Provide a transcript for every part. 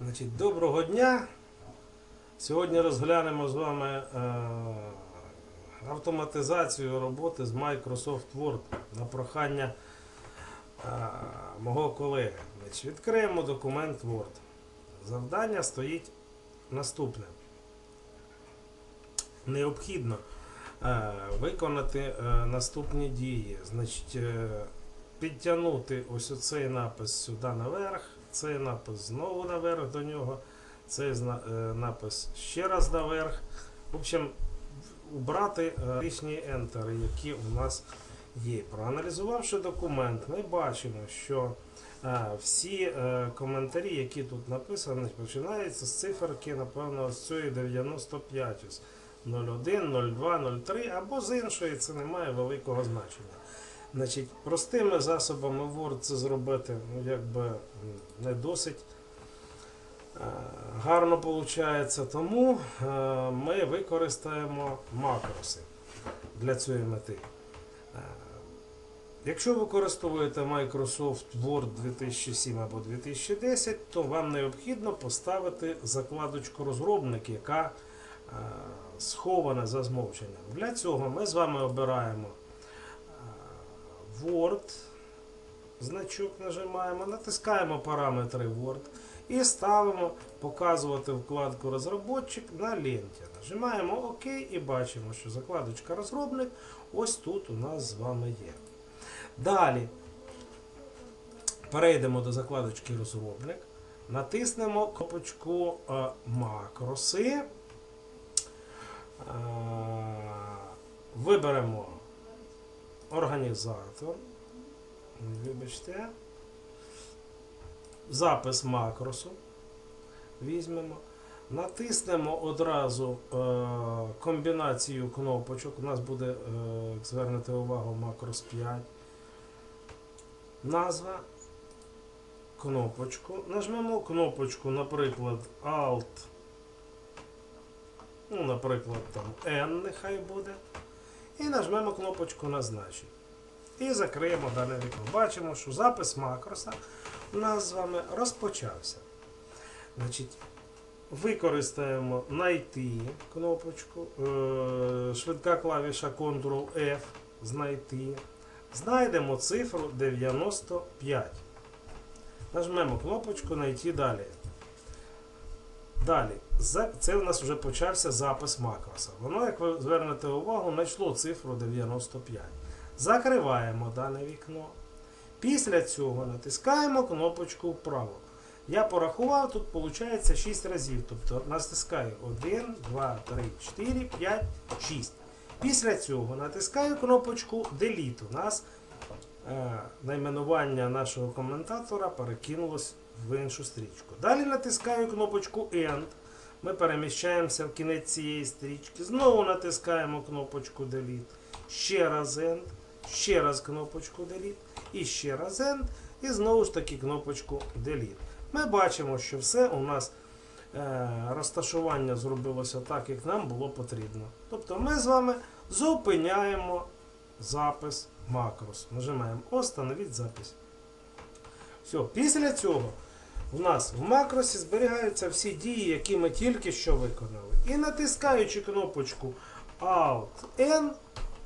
Значить, Доброго дня! Сьогодні розглянемо з вами е, автоматизацію роботи з Microsoft Word на прохання е, мого колеги. Значить, відкриємо документ Word. Завдання стоїть наступне. Необхідно е, виконати е, наступні дії. Значить, е, підтягнути ось оцей напис сюди наверх, цей напис знову наверх до нього, цей е, напис ще раз наверх. В общем, убрати е, лишні ентери, які у нас є. Проаналізувавши документ, ми бачимо, що е, всі е, коментарі, які тут написані, починаються з циферки, напевно, з цієї 95. Ось 01, 02, 03 або з іншої, це не має великого значення. Значить, простими засобами Word це зробити ну, якби не досить е, гарно виходить, тому е, ми використаємо макроси для цієї мети. Е, Якщо ви використовуєте Microsoft Word 2007 або 2010, то вам необхідно поставити закладочку розробник, яка схована за змовченням. Для цього ми з вами обираємо Word, значок нажимаємо, натискаємо параметри Word і ставимо показувати вкладку розробник на ленті. Нажимаємо ОК і бачимо, що закладочка розробник ось тут у нас з вами є. Далі перейдемо до закладочки розробник, натиснемо кнопочку е, макроси. Е, Виберемо організатор. Вибачте. Запис макросу. Візьмемо. Натиснемо одразу е, комбінацію кнопочок. У нас буде, е, звернете увагу, макрос 5. Назва. Кнопочку. Нажмемо кнопочку, наприклад, Alt. Ну, наприклад, там N нехай буде. І нажмемо кнопочку Назначити. І закриємо дане вікно. Бачимо, що запис макроса у нас з вами розпочався. Значить, використаємо знайти кнопочку, е, швидка клавіша Ctrl-F, знайти. Знайдемо цифру 95. Нажмемо кнопочку Знайти далі. Далі, це у нас вже почався запис макроса. Воно, як ви звернете увагу, знайшло цифру 95. Закриваємо дане вікно. Після цього натискаємо кнопочку вправо. Я порахував, тут виходить 6 разів. Тобто натискаю 1, 2, 3, 4, 5, 6. Після цього натискаю кнопочку Delete. У нас найменування нашого коментатора перекинулось в іншу стрічку. Далі натискаю кнопочку End. Ми переміщаємося в кінець цієї стрічки. Знову натискаємо кнопочку Delete. Ще раз End. Ще раз кнопочку Delete. І ще раз End. І знову ж таки кнопочку Delete. Ми бачимо, що все у нас е, розташування зробилося так, як нам було потрібно. Тобто ми з вами зупиняємо запис макрос. Нажимаємо Остановіть запис. Все, після цього у нас в макросі зберігаються всі дії, які ми тільки що виконали. І натискаючи кнопочку Alt-N,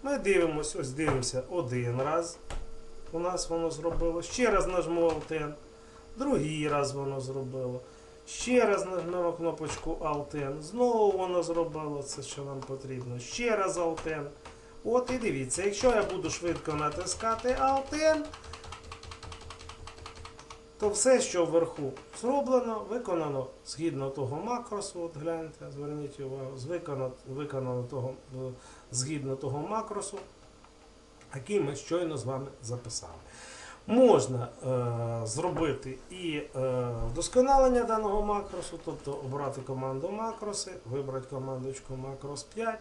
ми дивимося, ось дивимося один раз. У нас воно зробило. Ще раз нажмемо Alt-N. Другий раз воно зробило. Ще раз нажмемо кнопочку Alt-N. Знову воно зробило це, що нам потрібно. Ще раз Alt-N. От і дивіться, якщо я буду швидко натискати Alt-N, то все, що вверху зроблено, виконано згідно того макросу. От гляньте, зверніть увагу, виконано, виконано того, е, згідно того макросу, який ми щойно з вами записали. Можна е, зробити і е, вдосконалення даного макросу, тобто обрати команду макроси, вибрати командочку макрос 5,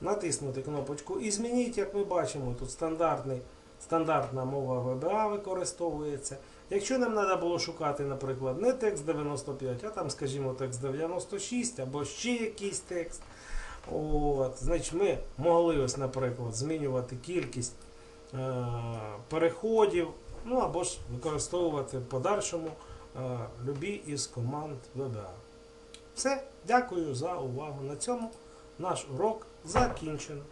натиснути кнопочку і змініть, як ми бачимо, тут стандартний, стандартна мова VBA використовується. Якщо нам треба було шукати, наприклад, не текст 95, а там, скажімо, текст 96 або ще якийсь текст. От, значить, ми могли, ось, наприклад, змінювати кількість е, переходів, ну або ж використовувати в подальшому е, любі із команд VBA. Все, дякую за увагу. На цьому наш урок закінчено.